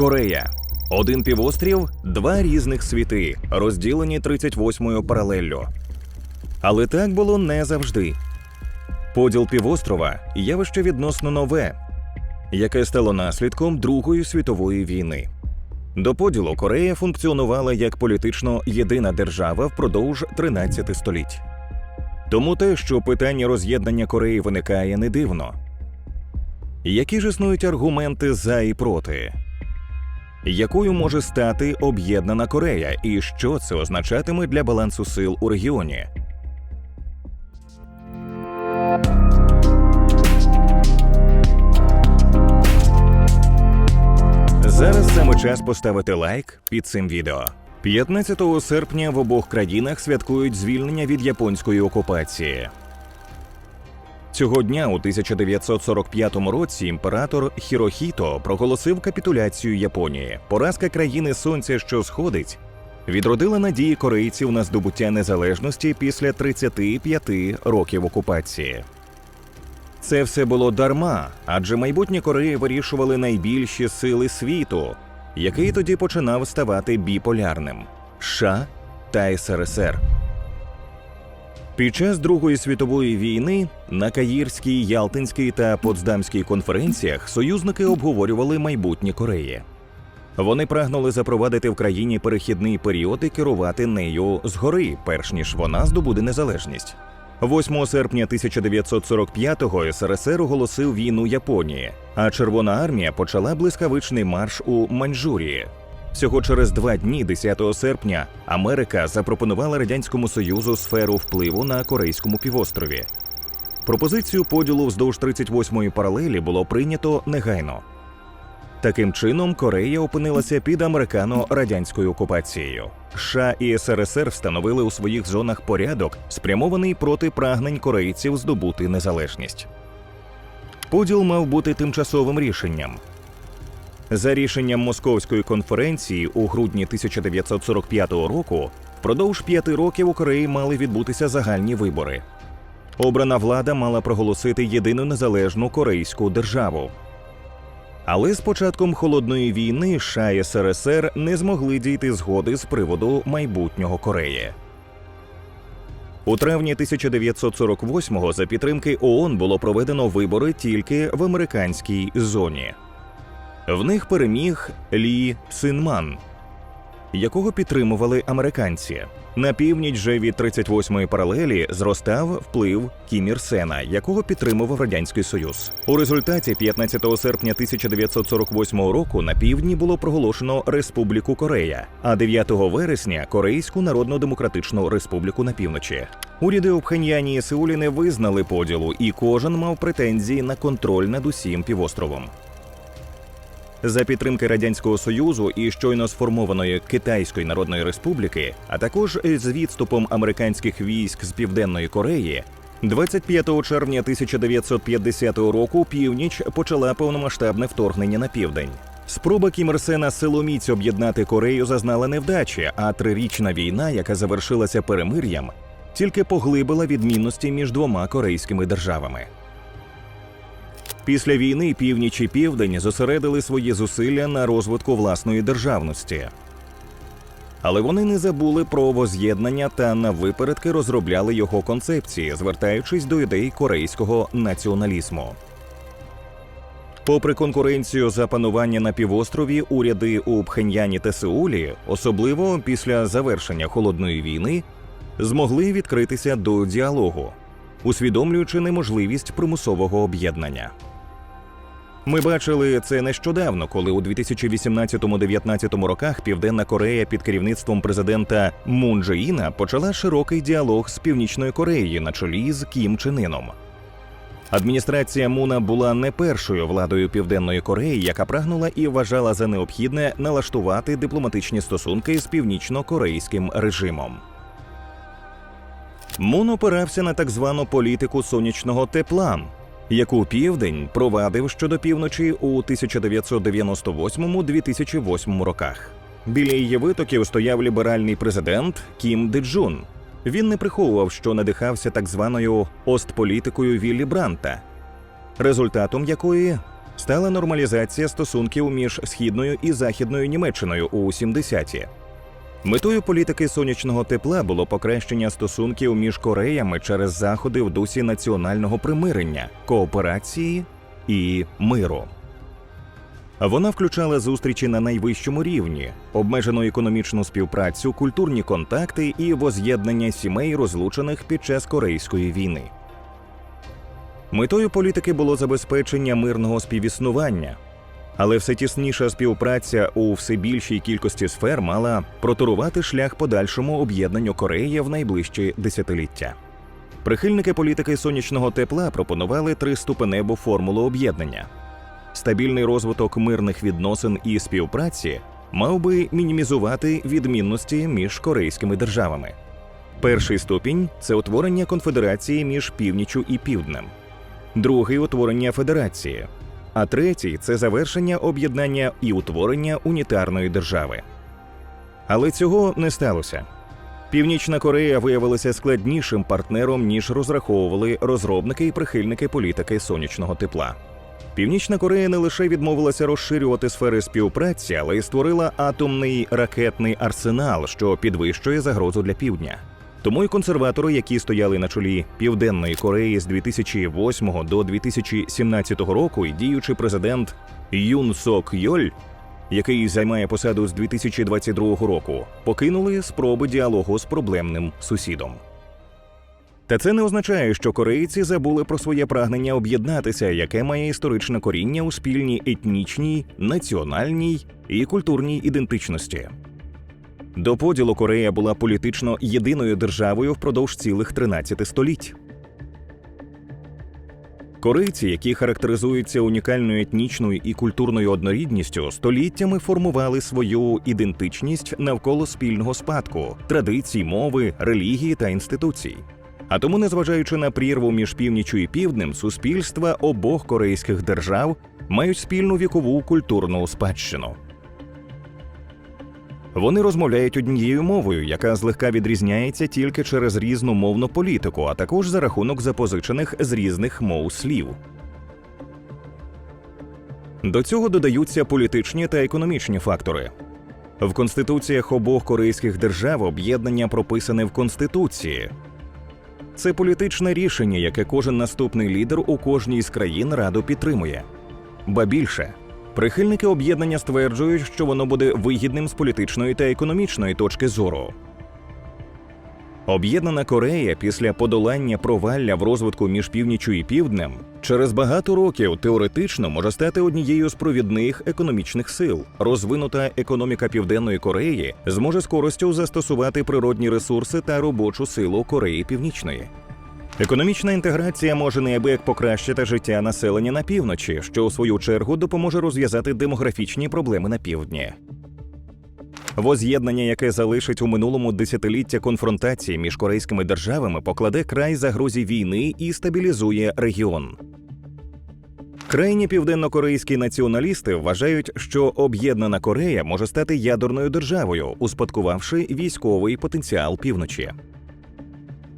Корея. Один півострів, два різних світи, розділені 38-ю паралеллю. Але так було не завжди. Поділ півострова явище відносно нове, яке стало наслідком Другої світової війни. До поділу Корея функціонувала як політично єдина держава впродовж 13 століть. Тому те, що питання роз'єднання Кореї виникає не дивно. Які ж існують аргументи за і проти? Якою може стати об'єднана Корея, і що це означатиме для балансу сил у регіоні? Зараз саме час поставити лайк під цим відео. 15 серпня в обох країнах святкують звільнення від японської окупації. Цього дня, у 1945 році, імператор Хірохіто проголосив капітуляцію Японії. Поразка країни Сонця, що сходить, відродила надії корейців на здобуття незалежності після 35 років окупації. Це все було дарма, адже майбутнє Кореї вирішували найбільші сили світу, який тоді починав ставати біполярним США та СРСР. Під час Другої світової війни на Каїрській, Ялтинській та Потсдамській конференціях союзники обговорювали майбутнє Кореї. Вони прагнули запровадити в країні перехідний період і керувати нею згори, перш ніж вона здобуде незалежність. 8 серпня 1945-го СРСР оголосив війну Японії, а Червона армія почала блискавичний марш у Маньчжурії. Всього через два дні, 10 серпня, Америка запропонувала радянському союзу сферу впливу на корейському півострові. Пропозицію поділу вздовж 38-ї паралелі було прийнято негайно. Таким чином, Корея опинилася під американо-радянською окупацією. США і СРСР встановили у своїх зонах порядок, спрямований проти прагнень корейців здобути незалежність. Поділ мав бути тимчасовим рішенням. За рішенням Московської конференції у грудні 1945 року, впродовж п'яти років у Кореї мали відбутися загальні вибори. Обрана влада мала проголосити єдину незалежну корейську державу. Але з початком холодної війни США і СРСР не змогли дійти згоди з приводу майбутнього Кореї. У травні 1948-го за підтримки ООН було проведено вибори тільки в американській зоні. В них переміг Лі Синман, якого підтримували американці. На північ же від 38-ї паралелі зростав вплив Кім Ір Сена, якого підтримував радянський союз. У результаті 15 серпня 1948 року на півдні було проголошено Республіку Корея, а 9 вересня Корейську Народно-Демократичну Республіку на півночі. Уряди у Пхеньяні і Сеулі не визнали поділу, і кожен мав претензії на контроль над усім півостровом. За підтримки радянського союзу і щойно сформованої Китайської Народної Республіки, а також з відступом американських військ з південної Кореї, 25 червня 1950 року північ почала повномасштабне вторгнення на південь. Спроба Кім силоміць об'єднати Корею зазнала невдачі, а трирічна війна, яка завершилася перемир'ям, тільки поглибила відмінності між двома корейськими державами. Після війни північ і південь зосередили свої зусилля на розвитку власної державності. Але вони не забули про воз'єднання та на випередки розробляли його концепції, звертаючись до ідей корейського націоналізму. Попри конкуренцію за панування на півострові, уряди у Пхеньяні та Сеулі, особливо після завершення холодної війни, змогли відкритися до діалогу, усвідомлюючи неможливість примусового об'єднання. Ми бачили це нещодавно, коли у 2018-19 роках Південна Корея під керівництвом президента Мун Дже почала широкий діалог з Північною Кореєю на чолі з Кім Чен Іном. Адміністрація Муна була не першою владою Південної Кореї, яка прагнула і вважала за необхідне налаштувати дипломатичні стосунки з північно-корейським режимом. Мун опирався на так звану політику сонячного тепла, яку південь провадив щодо півночі у 1998-2008 роках. Біля її витоків стояв ліберальний президент Кім Деджун. Він не приховував, що надихався так званою остполітикою Віллі Бранта, результатом якої стала нормалізація стосунків між східною і західною Німеччиною у 70-ті. Метою політики сонячного тепла було покращення стосунків між Кореями через заходи в дусі національного примирення, кооперації і миру. Вона включала зустрічі на найвищому рівні, обмежену економічну співпрацю, культурні контакти і воз'єднання сімей, розлучених під час Корейської війни. Метою політики було забезпечення мирного співіснування, але все тісніша співпраця у все більшій кількості сфер мала протурувати шлях подальшому об'єднанню Кореї в найближчі десятиліття. Прихильники політики сонячного тепла пропонували триступеневу формулу об'єднання. Стабільний розвиток мирних відносин і співпраці мав би мінімізувати відмінності між корейськими державами. Перший ступінь це утворення конфедерації між північю і півднем, другий утворення федерації, а третій це завершення об'єднання і утворення унітарної держави. Але цього не сталося. Північна Корея виявилася складнішим партнером, ніж розраховували розробники і прихильники політики сонячного тепла. Північна Корея не лише відмовилася розширювати сфери співпраці, але й створила атомний ракетний арсенал, що підвищує загрозу для півдня. Тому й консерватори, які стояли на чолі Південної Кореї з 2008 до 2017 року, і діючий президент Юн Сок Йоль, який займає посаду з 2022 року, покинули спроби діалогу з проблемним сусідом. Та це не означає, що корейці забули про своє прагнення об'єднатися, яке має історичне коріння у спільній етнічній, національній і культурній ідентичності. До поділу Корея була політично єдиною державою впродовж цілих 13 століть. Корейці, які характеризуються унікальною етнічною і культурною однорідністю, століттями формували свою ідентичність навколо спільного спадку, традицій, мови, релігії та інституцій. А тому, незважаючи на прірву між північю і півднем, суспільства обох корейських держав мають спільну вікову культурну спадщину. Вони розмовляють однією мовою, яка злегка відрізняється тільки через різну мовну політику, а також за рахунок запозичених з різних мов слів. До цього додаються політичні та економічні фактори. В конституціях обох корейських держав об'єднання прописане в конституції. Це політичне рішення, яке кожен наступний лідер у кожній з країн раду підтримує. Ба більше прихильники об'єднання стверджують, що воно буде вигідним з політичної та економічної точки зору. Об'єднана Корея після подолання провалля в розвитку між північю і півднем через багато років теоретично може стати однією з провідних економічних сил. Розвинута економіка Південної Кореї зможе скоростю застосувати природні ресурси та робочу силу Кореї Північної. Економічна інтеграція може неабияк покращити життя населення на півночі, що у свою чергу допоможе розв'язати демографічні проблеми на півдні. Воз'єднання, яке залишить у минулому десятиліття конфронтації між корейськими державами, покладе край загрозі війни і стабілізує регіон. Крайні південно-корейські націоналісти вважають, що об'єднана Корея може стати ядерною державою, успадкувавши військовий потенціал півночі.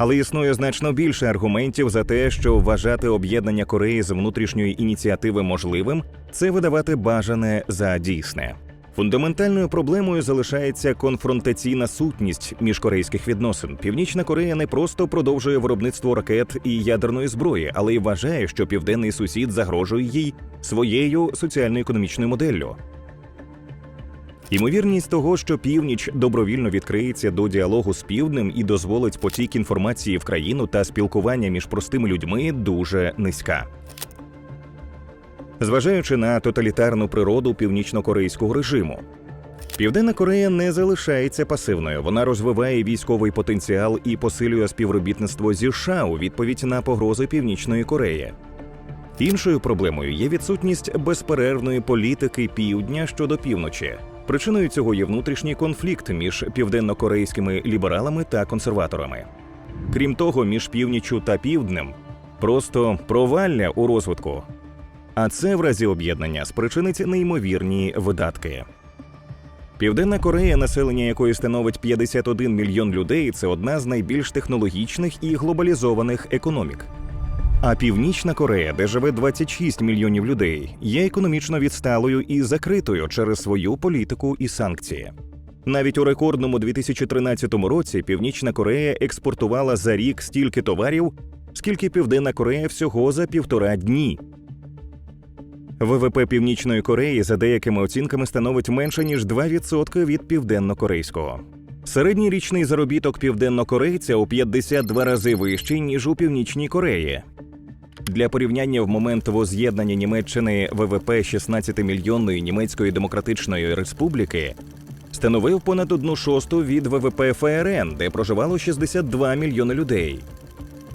Але існує значно більше аргументів за те, що вважати об'єднання Кореї з внутрішньої ініціативи можливим це видавати бажане за дійсне. Фундаментальною проблемою залишається конфронтаційна сутність міжкорейських відносин. Північна Корея не просто продовжує виробництво ракет і ядерної зброї, але й вважає, що південний сусід загрожує їй своєю соціально-економічною моделлю. Ймовірність того, що північ добровільно відкриється до діалогу з півднем і дозволить потік інформації в країну та спілкування між простими людьми, дуже низька. Зважаючи на тоталітарну природу північно-корейського режиму, Південна Корея не залишається пасивною. Вона розвиває військовий потенціал і посилює співробітництво зі США у відповідь на погрози Північної Кореї. Іншою проблемою є відсутність безперервної політики півдня щодо півночі. Причиною цього є внутрішній конфлікт між південно-корейськими лібералами та консерваторами. Крім того, між північчю та півднем просто провалля у розвитку. А це в разі об'єднання спричинить неймовірні видатки. Південна Корея, населення якої становить 51 мільйон людей, це одна з найбільш технологічних і глобалізованих економік. А Північна Корея, де живе 26 мільйонів людей, є економічно відсталою і закритою через свою політику і санкції. Навіть у рекордному 2013 році Північна Корея експортувала за рік стільки товарів, скільки Південна Корея всього за півтора дні. ВВП Північної Кореї за деякими оцінками становить менше ніж 2% від південно-корейського. Середній річний заробіток південнокорейця у 52 рази вищий ніж у північній Кореї. Для порівняння в момент воз'єднання Німеччини ВВП 16-мільйонної німецької демократичної республіки становив понад одну шосту від ВВП ФРН, де проживало 62 мільйони людей.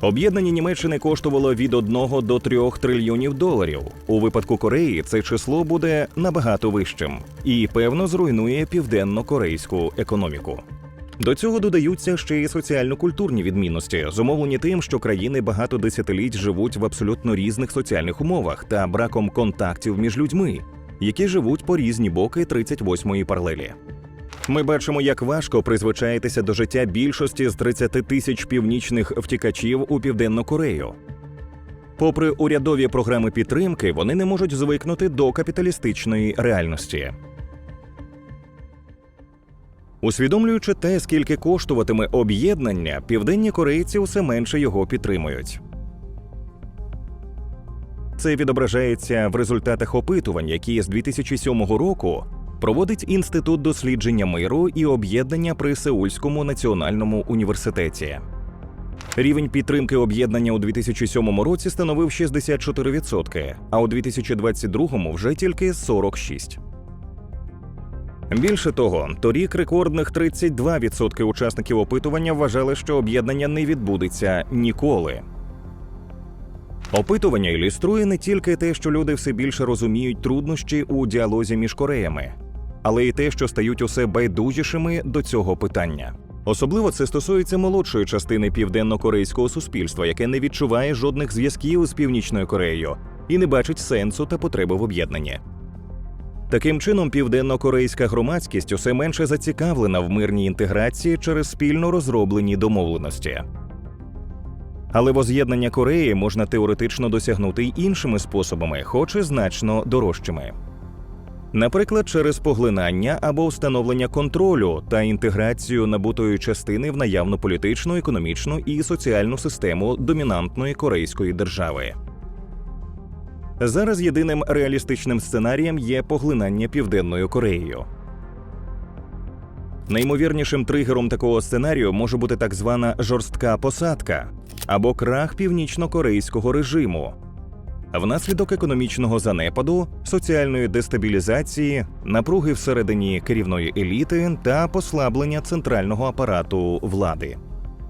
Об'єднання Німеччини коштувало від 1 до 3 трильйонів доларів. У випадку Кореї це число буде набагато вищим і певно зруйнує південно-корейську економіку. До цього додаються ще й соціально-культурні відмінності, зумовлені тим, що країни багато десятиліть живуть в абсолютно різних соціальних умовах та браком контактів між людьми, які живуть по різні боки 38-ї паралелі. Ми бачимо, як важко призвичаїтися до життя більшості з 30 тисяч північних втікачів у південну Корею. Попри урядові програми підтримки, вони не можуть звикнути до капіталістичної реальності. Усвідомлюючи те, скільки коштуватиме об'єднання, південні корейці усе менше його підтримують. Це відображається в результатах опитувань, які з 2007 року проводить Інститут дослідження миру і об'єднання при Сеульському національному університеті. Рівень підтримки об'єднання у 2007 році становив 64%, а у 2022 вже тільки 46%. Більше того, торік рекордних 32% учасників опитування вважали, що об'єднання не відбудеться ніколи. Опитування ілюструє не тільки те, що люди все більше розуміють труднощі у діалозі між Кореями, але й те, що стають усе байдужішими до цього питання. Особливо це стосується молодшої частини південно-корейського суспільства, яке не відчуває жодних зв'язків з Північною Кореєю і не бачить сенсу та потреби в об'єднанні. Таким чином, південно-корейська громадськість усе менше зацікавлена в мирній інтеграції через спільно розроблені домовленості. Але воз'єднання Кореї можна теоретично досягнути й іншими способами, хоч і значно дорожчими. Наприклад, через поглинання або встановлення контролю та інтеграцію набутої частини в наявну політичну, економічну і соціальну систему домінантної корейської держави. Зараз єдиним реалістичним сценарієм є поглинання Південною Кореєю. Наймовірнішим тригером такого сценарію може бути так звана жорстка посадка або крах північно-корейського режиму. Внаслідок економічного занепаду, соціальної дестабілізації, напруги всередині керівної еліти та послаблення центрального апарату влади.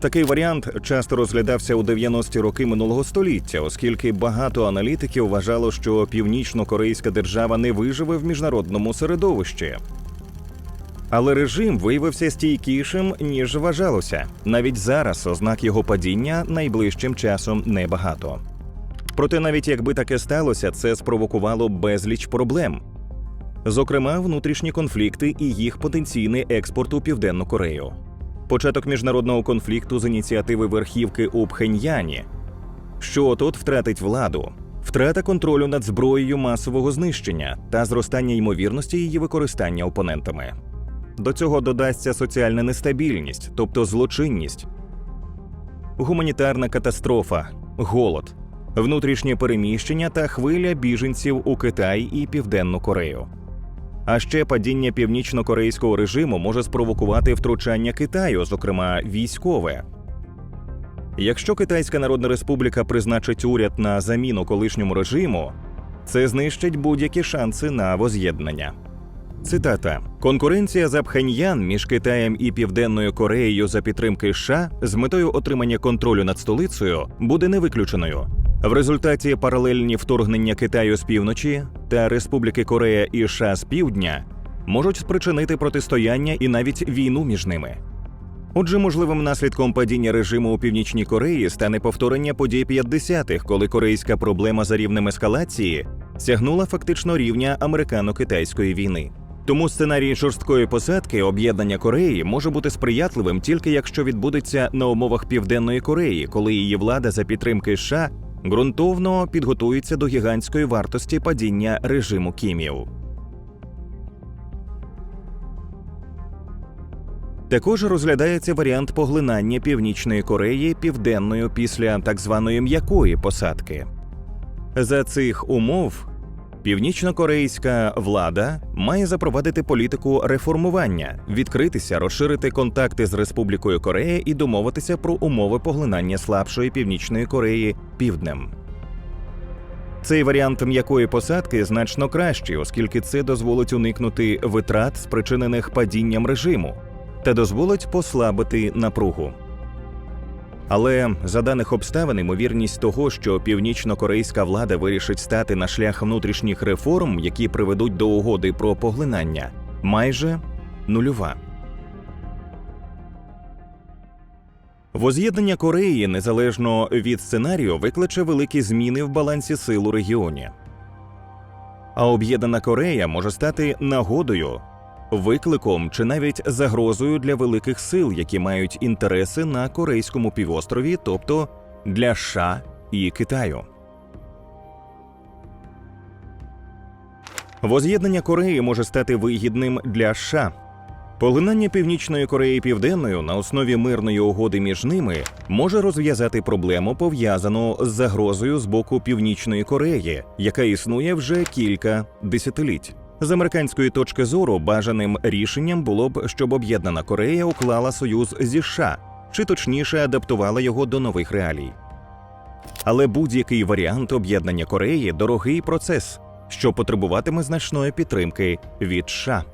Такий варіант часто розглядався у 90-ті роки минулого століття, оскільки багато аналітиків вважало, що північно-корейська держава не виживе в міжнародному середовищі. Але режим виявився стійкішим, ніж вважалося. Навіть зараз ознак його падіння найближчим часом небагато. Проте, навіть якби таке сталося, це спровокувало безліч проблем, зокрема, внутрішні конфлікти і їх потенційний експорт у Південну Корею, початок міжнародного конфлікту з ініціативи верхівки у Пхеньяні, що тут втратить владу, втрата контролю над зброєю масового знищення та зростання ймовірності її використання опонентами. До цього додасться соціальна нестабільність, тобто злочинність, гуманітарна катастрофа, голод, внутрішнє переміщення та хвиля біженців у Китай і Південну Корею. А ще падіння північно-корейського режиму може спровокувати втручання Китаю, зокрема військове. Якщо Китайська Народна Республіка призначить уряд на заміну колишньому режиму, це знищить будь-які шанси на воз'єднання. Цитата: конкуренція за Пхеньян між Китаєм і Південною Кореєю за підтримки США з метою отримання контролю над столицею буде невиключеною. В результаті паралельні вторгнення Китаю з півночі та Республіки Корея і США з півдня можуть спричинити протистояння і навіть війну між ними. Отже, можливим наслідком падіння режиму у північній Кореї стане повторення подій 50-х, коли корейська проблема за рівнем ескалації сягнула фактично рівня американо-китайської війни. Тому сценарій жорсткої посадки об'єднання Кореї може бути сприятливим тільки якщо відбудеться на умовах Південної Кореї, коли її влада за підтримки США ґрунтовно підготується до гігантської вартості падіння режиму Кімів. Також розглядається варіант поглинання Північної Кореї південною після так званої м'якої посадки. За цих умов північнокорейська влада має запровадити політику реформування, відкритися, розширити контакти з Республікою Корея і домовитися про умови поглинання слабшої Північної Кореї півднем. Цей варіант м'якої посадки значно кращий, оскільки це дозволить уникнути витрат, спричинених падінням режиму, та дозволить послабити напругу. Але за даних обставин, ймовірність того, що північно-корейська влада вирішить стати на шлях внутрішніх реформ, які приведуть до угоди про поглинання, майже нульова. Воз'єднання Кореї незалежно від сценарію викличе великі зміни в балансі сил у регіоні. А об'єднана Корея може стати нагодою, викликом чи навіть загрозою для великих сил, які мають інтереси на Корейському півострові, тобто для США і Китаю. Воз'єднання Кореї може стати вигідним для США. Поглинання Північної Кореї Південною на основі мирної угоди між ними може розв'язати проблему, пов'язану з загрозою з боку Північної Кореї, яка існує вже кілька десятиліть. З американської точки зору бажаним рішенням було б, щоб об'єднана Корея уклала союз зі США, чи точніше адаптувала його до нових реалій. Але будь-який варіант об'єднання Кореї дорогий процес, що потребуватиме значної підтримки від США.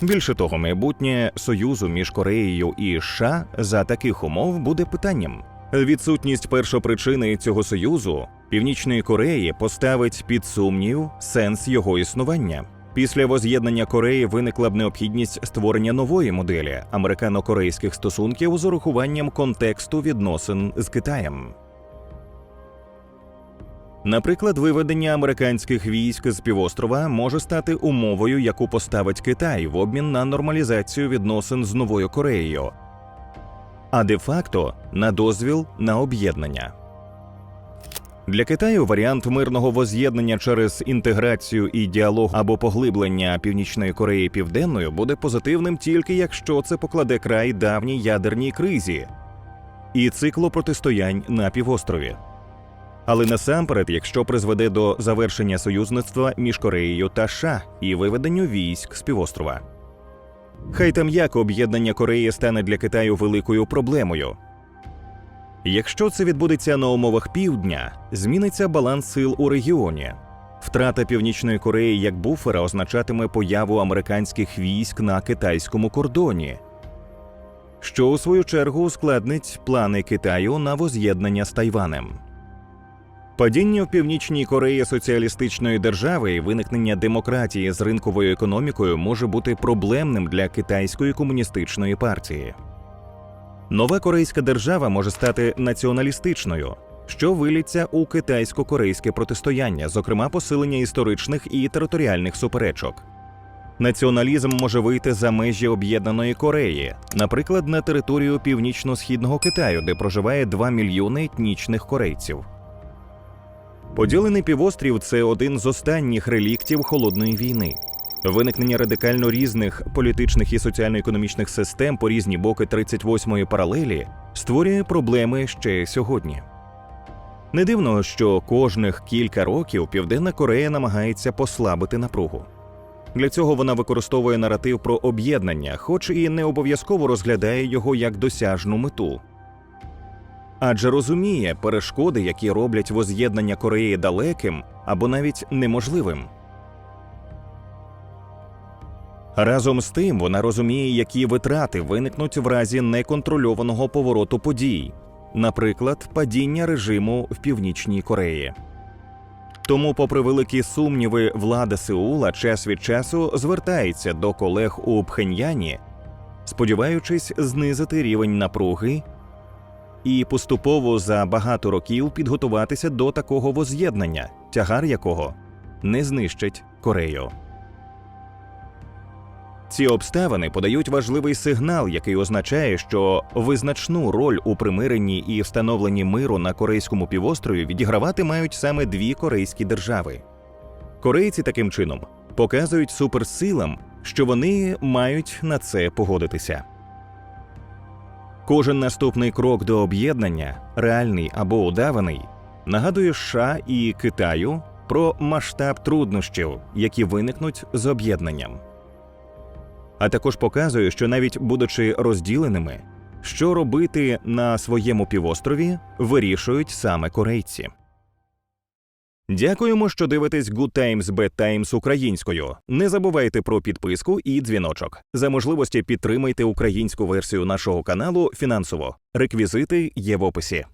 Більше того, майбутнє союзу між Кореєю і США за таких умов буде питанням. Відсутність першопричини цього союзу Північної Кореї поставить під сумнів сенс його існування. Після воз'єднання Кореї виникла б необхідність створення нової моделі американо-корейських стосунків з урахуванням контексту відносин з Китаєм. Наприклад, виведення американських військ з півострова може стати умовою, яку поставить Китай в обмін на нормалізацію відносин з Новою Кореєю, а де-факто на дозвіл на об'єднання. Для Китаю варіант мирного воз'єднання через інтеграцію і діалог або поглиблення Північної Кореї Південною буде позитивним тільки якщо це покладе край давній ядерній кризі і циклу протистоянь на півострові. Але насамперед, якщо призведе до завершення союзництва між Кореєю та США і виведенню військ з півострова. Хай там як об'єднання Кореї стане для Китаю великою проблемою. Якщо це відбудеться на умовах півдня, зміниться баланс сил у регіоні. Втрата Північної Кореї як буфера означатиме появу американських військ на китайському кордоні, що у свою чергу ускладнить плани Китаю на воз'єднання з Тайванем. Падіння в північній Кореї соціалістичної держави і виникнення демократії з ринковою економікою може бути проблемним для китайської комуністичної партії. Нова корейська держава може стати націоналістичною, що виліться у китайсько-корейське протистояння, зокрема посилення історичних і територіальних суперечок. Націоналізм може вийти за межі об'єднаної Кореї, наприклад, на територію північно-східного Китаю, де проживає 2 мільйони етнічних корейців. Поділений півострів це один з останніх реліктів холодної війни. Виникнення радикально різних політичних і соціально-економічних систем по різні боки 38-ї паралелі створює проблеми ще сьогодні. Не дивно, що кожних кілька років Південна Корея намагається послабити напругу. Для цього вона використовує наратив про об'єднання, хоч і не обов'язково розглядає його як досяжну мету. Адже розуміє перешкоди, які роблять воз'єднання Кореї далеким або навіть неможливим. Разом з тим вона розуміє, які витрати виникнуть в разі неконтрольованого повороту подій, наприклад, падіння режиму в Північній Кореї. Тому, попри великі сумніви, влада Сеула час від часу звертається до колег у Пхеньяні, сподіваючись знизити рівень напруги і поступово за багато років підготуватися до такого воз'єднання, тягар якого не знищить Корею. Ці обставини подають важливий сигнал, який означає, що визначну роль у примиренні і встановленні миру на корейському півострові відігравати мають саме дві корейські держави. Корейці таким чином показують суперсилам, що вони мають на це погодитися. Кожен наступний крок до об'єднання, реальний або удаваний, нагадує США і Китаю про масштаб труднощів, які виникнуть з об'єднанням. А також показує, що навіть будучи розділеними, що робити на своєму півострові, вирішують саме корейці. Дякуємо, що дивитесь Good Times Bad Times українською. Не забувайте про підписку і дзвіночок. За можливості підтримайте українську версію нашого каналу фінансово. Реквізити є в описі.